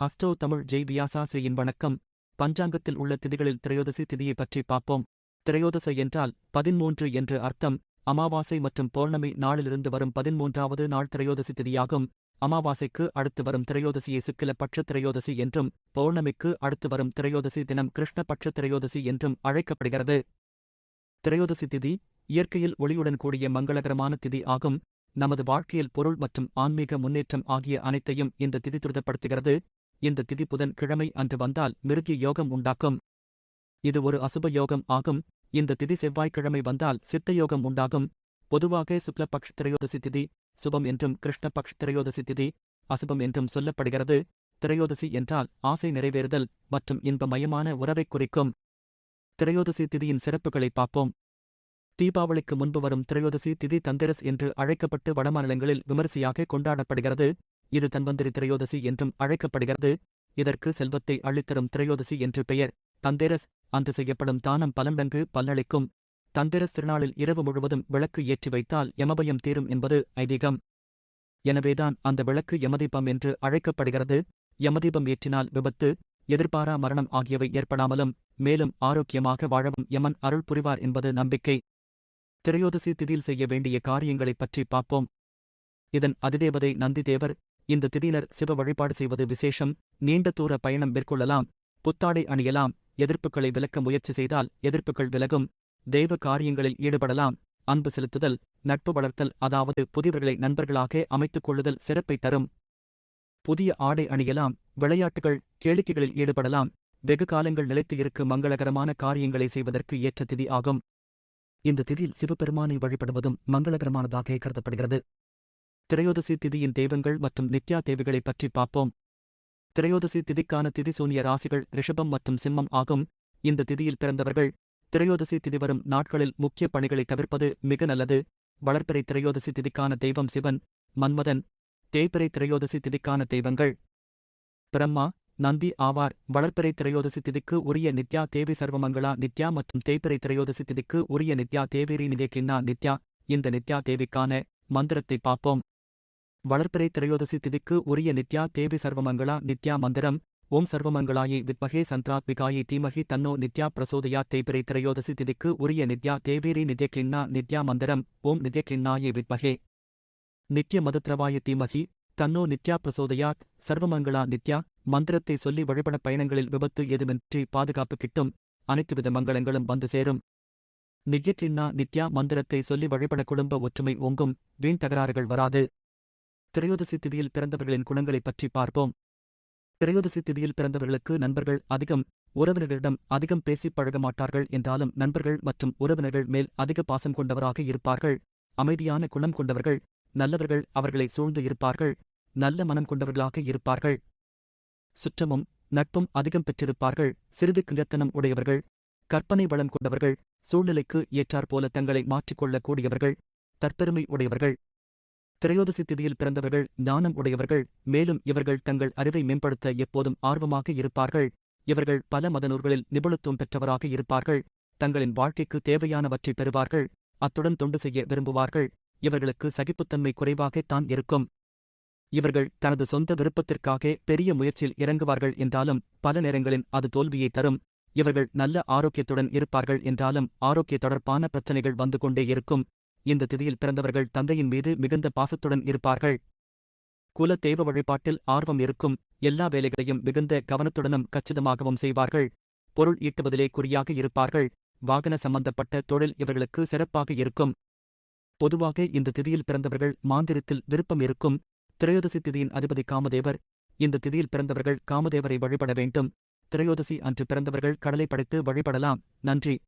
ஹஸ்டோ தமிழ் ஜெய் வியாசாசிரியின் வணக்கம். பஞ்சாங்கத்தில் உள்ள திதிகளில் திரையோதசி திதியை பற்றி பார்ப்போம். திரையோதச என்றால் பதிமூன்று என்று அர்த்தம். அமாவாசை மற்றும் பௌர்ணமி நாளிலிருந்து வரும் பதிமூன்றாவது நாள் திரையோதசி திதியாகும். அமாவாசைக்கு அடுத்து வரும் திரையோதசியை சுக்கில திரையோதசி என்றும் பௌர்ணமிக்கு அடுத்து வரும் திரையோதசி தினம் கிருஷ்ணபட்ச திரையோதசி என்றும் அழைக்கப்படுகிறது. திரையோதசி திதி இயற்கையில் ஒளியுடன் கூடிய மங்களகரமான திதி ஆகும். நமது வாழ்க்கையில் பொருள் மற்றும் ஆன்மீக முன்னேற்றம் ஆகிய அனைத்தையும் இந்த திதி துரிதப்படுத்துகிறது. இந்த திதி புதன் கிழமை அன்று வந்தால் மிருகி யோகம் உண்டாக்கும். இது ஒரு அசுப யோகம் ஆகும். இந்த திதி செவ்வாய்க்கிழமை வந்தால் சித்த யோகம் உண்டாகும். பொதுவாக சுக்லபக்ஷ திரையோதசி திதி சுபம் என்றும் கிருஷ்ணபக்ஷ திரையோதசி திதி அசுபம் என்றும் சொல்லப்படுகிறது. திரையோதசி என்றால் ஆசை நிறைவேறுதல் மற்றும் இன்பமயமான உறவைக் குறிக்கும். திரையோதசி திதியின் சிறப்புகளை பார்ப்போம். தீபாவளிக்கு முன்பு வரும் திரையோதசி திதி தந்திரஸ் என்று அழைக்கப்பட்டு வடமாநிலங்களில் விமரிசையாக கொண்டாடப்படுகிறது. இது தன்வந்திரி திரையோதசி என்றும் அழைக்கப்படுகிறது. இதற்கு செல்வத்தை அள்ளித்தரும் திரையோதசி என்று பெயர். தந்தேரஸ் அன்று செய்யப்படும் தானம் பலமடங்கு பல்லளிக்கும். தந்திரஸ் திருநாளில் இரவு முழுவதும் விளக்கு ஏற்றி வைத்தால் யமபயம் தீரும் என்பது ஐதீகம். எனவேதான் அந்த விளக்கு யமதீபம் என்று அழைக்கப்படுகிறது. யமதீபம் ஏற்றினால் விபத்து எதிர்பாரா மரணம் ஆகியவை ஏற்படாமலும் மேலும் ஆரோக்கியமாக வாழவும் யமன் அருள் புரிவார் என்பது நம்பிக்கை. திரையோதசி திதியில் செய்ய வேண்டிய காரியங்களைப் பற்றி பார்ப்போம். இதன் அதிதேவதை நந்திதேவர் இந்த திதியினர் சிவ வழிபாடு செய்வது விசேஷம். நீண்ட தூர பயணம் மேற்கொள்ளலாம். புத்தாடை அணியலாம். எதிர்ப்புகளை விலக்க முயற்சி செய்தால் எதிர்ப்புகள் விலகும். தெய்வ காரியங்களில் ஈடுபடலாம். அன்பு செலுத்துதல் நட்பு வளர்த்தல் அதாவது புதியவர்களை நண்பர்களாக அமைத்துக் கொள்ளுதல் சிறப்பை தரும். புதிய ஆடை அணியலாம். விளையாட்டுகள் கேளிக்கைகளில் ஈடுபடலாம். வெகு காலங்கள் நிலைத்து இருக்கும் மங்களகரமான காரியங்களை செய்வதற்கு ஏற்ற திதி ஆகும். இந்த திதியில் சிவபெருமானை வழிபடுவதும் மங்களகரமானதாக கருதப்படுகிறது. திரையோதசி திதியின் தெய்வங்கள் மற்றும் நித்யா தேவிகளைப் பற்றி பார்ப்போம். திரையோதசி திதிக்கான திதி சூனிய ராசிகள் ரிஷபம் மற்றும் சிம்மம் ஆகும். இந்த திதியில் பிறந்தவர்கள் திரையோதசி திதி வரும் நாட்களில் முக்கிய பணிகளை தவிர்ப்பது மிக நல்லது. வளர்ப்பிறை திரையோதசி திதிக்கான தெய்வம் சிவன் மன்மதன். தேய்பிறை திரையோதசி திதிக்கான தெய்வங்கள். பிரம்மா நந்தி ஆவார். வளர்ப்பிறை திரையோதசி திதிக்கு உரிய நித்யா தேவி சர்வமங்களா நித்யா மற்றும் தேய்பிறை திரையோதசி திதிக்கு உரிய நித்யா தேவிரி நிதேகின்னா நித்யா. இந்த நித்யா தேவிக்கான மந்திரத்தை பார்ப்போம். வளர்ப்பிறை திரையோதசி திதிக்கு உரிய நித்யா தேவி சர்வமங்களா நித்யா மந்திரம். ஓம் சர்வமங்களாயி வித்மகே சந்திராத்மிகாயி தீமகி தன்னோ நித்யா பிரசோதயா தேய்பிரை திரையோதசி திதிக்கு உரிய நித்யா தேவேரி நித்யக்லின்னா நித்யா மந்திரம். ஓம் நித்யக்லின்னாயை வித்மகே. நித்ய மதத்ரவாய தீமகி தன்னோ நித்யா பிரசோதயாத் சர்வமங்களா நித்யா மந்திரத்தை சொல்லி வழிபட பயணங்களில் விபத்து ஏதுமின்றி பாதுகாப்பு கிட்டும். அனைத்து வித மங்களங்களும் வந்து சேரும். நித்யக்லின்னா நித்யா மந்திரத்தை சொல்லி வழிபட குடும்ப ஒற்றுமை ஓங்கும். வீண் தகராறுகள் வராது. திரையோதசி திதியில் பிறந்தவர்களின் குணங்களைப் பற்றி பார்ப்போம். திரையோதசி திதியில் பிறந்தவர்களுக்கு நண்பர்கள் அதிகம் உறவினர்களிடம் அதிகம் பேசிப் பழக மாட்டார்கள் என்றாலும் நண்பர்கள் மற்றும் உறவினர்கள் மேல் அதிக பாசம் கொண்டவராக இருப்பார்கள். அமைதியான குணம் கொண்டவர்கள் நல்லவர்கள் அவர்களை சூழ்ந்து இருப்பார்கள் நல்ல மனம் கொண்டவர்களாக இருப்பார்கள். சுற்றமும் நட்பும் அதிகம் பெற்றிருப்பார்கள் சிறிது கிழத்தனம் உடையவர்கள் கற்பனை வளம் கொண்டவர்கள் சூழ்நிலைக்கு ஏற்றாற்போல தங்களை மாற்றிக்கொள்ளக் கூடியவர்கள் தற்பெருமை உடையவர்கள். திரையோதசி திதியில் பிறந்தவர்கள் ஞானம் உடையவர்கள் மேலும் இவர்கள் தங்கள் அறிவை மேம்படுத்த எப்போதும் ஆர்வமாக இருப்பார்கள். இவர்கள் பல மதநூல்களில் நிபுணத்துவம் பெற்றவராக இருப்பார்கள். தங்களின் வாழ்க்கைக்கு தேவையானவற்றை பெறுவார்கள். அத்துடன் தொண்டு செய்ய விரும்புவார்கள். இவர்களுக்கு சகிப்புத்தன்மை குறைவாகத்தான் இருக்கும். இவர்கள் தனது சொந்த விருப்பத்திற்காக பெரிய முயற்சியில் இறங்குவார்கள் என்றாலும் பல நேரங்களில் அது தோல்வியை தரும். இவர்கள் நல்ல ஆரோக்கியத்துடன் இருப்பார்கள் என்றாலும் ஆரோக்கிய தொடர்பான பிரச்சனைகள் வந்து கொண்டே இருக்கும். இந்த திதியில் பிறந்தவர்கள் தந்தையின் மீது மிகுந்த பாசத்துடன் இருப்பார்கள். குல தெய்வ வழிபாட்டில் ஆர்வம் இருக்கும். எல்லா வேலைகளையும் மிகுந்த கவனத்துடனும் கச்சிதமாகவும் செய்வார்கள். பொருள் ஈட்டுவதிலே குறியாக இருப்பார்கள். வாகன சம்பந்தப்பட்ட தொழில் இவர்களுக்கு சிறப்பாக இருக்கும். பொதுவாக இந்த திதியில் பிறந்தவர்கள் மாந்திரத்தில் விருப்பம் இருக்கும். திரையோதசி திதியின் அதிபதி காமதேவர். இந்த திதியில் பிறந்தவர்கள் காமதேவரை வழிபட வேண்டும். திரையோதசி அன்று பிறந்தவர்கள் கடலை படைத்து வழிபடலாம். நன்றி.